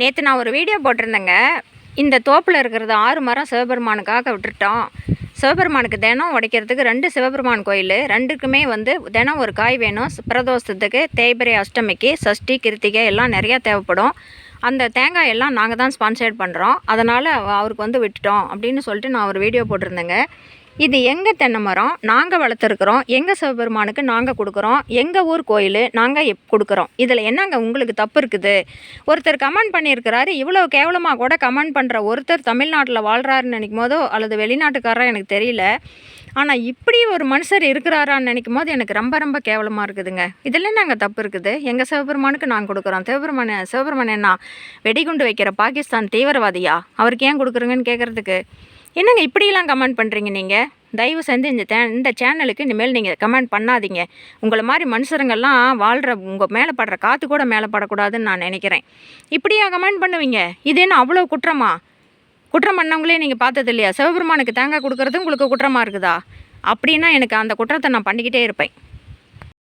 நேற்று நான் ஒரு வீடியோ போட்டிருந்தேங்க. இந்த தோப்பில் இருக்கிறது ஆறு மரம் சிவபெருமானுக்காக விட்டுட்டோம் சிவபெருமானுக்கு தினம் உடைக்கிறதுக்கு ரெண்டு சிவபெருமான் கோயில். ரெண்டுக்குமே வந்து தினம் ஒரு காய் வேணும். பிரதோஷத்துக்கு தேய்பிரை அஷ்டமிக்கு சஷ்டி கிருத்திகை எல்லாம் நிறையா தேவைப்படும். அந்த தேங்காய் எல்லாம் நாங்கள் தான் ஸ்பான்சர்ட் பண்ணுறோம் அதனால் அவருக்கு வந்து விட்டுட்டோம் அப்படின்னு சொல்லிட்டு நான் ஒரு வீடியோ போட்டிருந்தேங்க. இது எங்கள் தென்னை மரம்? நாங்கள் வளர்த்துருக்குறோம். எங்கள் சிவபெருமானுக்கு நாங்கள் கொடுக்குறோம். எங்கள் ஊர் கோயில் நாங்கள் எப் கொடுக்குறோம். இதில் என்னங்க உங்களுக்கு தப்பு இருக்குது? ஒருத்தர் கமெண்ட் பண்ணியிருக்கிறாரு. இவ்வளோ கேவலமாக கூட கமெண்ட் பண்ணுற ஒருத்தர் தமிழ்நாட்டில் வாழ்கிறாருன்னு நினைக்கும் போதோ அல்லது வெளிநாட்டுக்காரரா எனக்கு தெரியல. ஆனால் இப்படி ஒரு மனுஷர் இருக்கிறாரான்னு நினைக்கும் போது எனக்கு ரொம்ப ரொம்ப கேவலமாக இருக்குதுங்க. இதில் நாங்கள் தப்பு இருக்குது? எங்கள் சிவபெருமானுக்கு நாங்கள் கொடுக்குறோம். சிவபெருமான சிவபெருமான் என்ன வெடிகுண்டு வைக்கிற பாகிஸ்தான் தீவிரவாதியா? அவருக்கு ஏன் கொடுக்குறீங்கன்னு கேட்குறதுக்கு என்னங்க இப்படியெல்லாம் கமெண்ட் பண்ணுறீங்க நீங்கள் தயவு செஞ்சு இந்த தே இந்த சேனலுக்கு இனிமேல் நீங்கள் கமெண்ட் பண்ணாதீங்க. உங்களை மாதிரி மனுஷருங்கெல்லாம் வாழ்கிற உங்கள் மேலே படுற காற்று கூட மேலே படக்கூடாதுன்னு நான் நினைக்கிறேன். இப்படியா கமெண்ட் பண்ணுவீங்க? இது என்ன அவ்வளோ குற்றமா? குற்றம் பண்ணவங்களே நீங்கள் பார்த்தது இல்லையா? சிவபெருமானுக்கு தேங்காய் கொடுக்கறது உங்களுக்கு குற்றமாக இருக்குதா? அப்படின்னா எனக்கு அந்த குற்றத்தை நான் பண்ணிக்கிட்டே இருப்பேன்.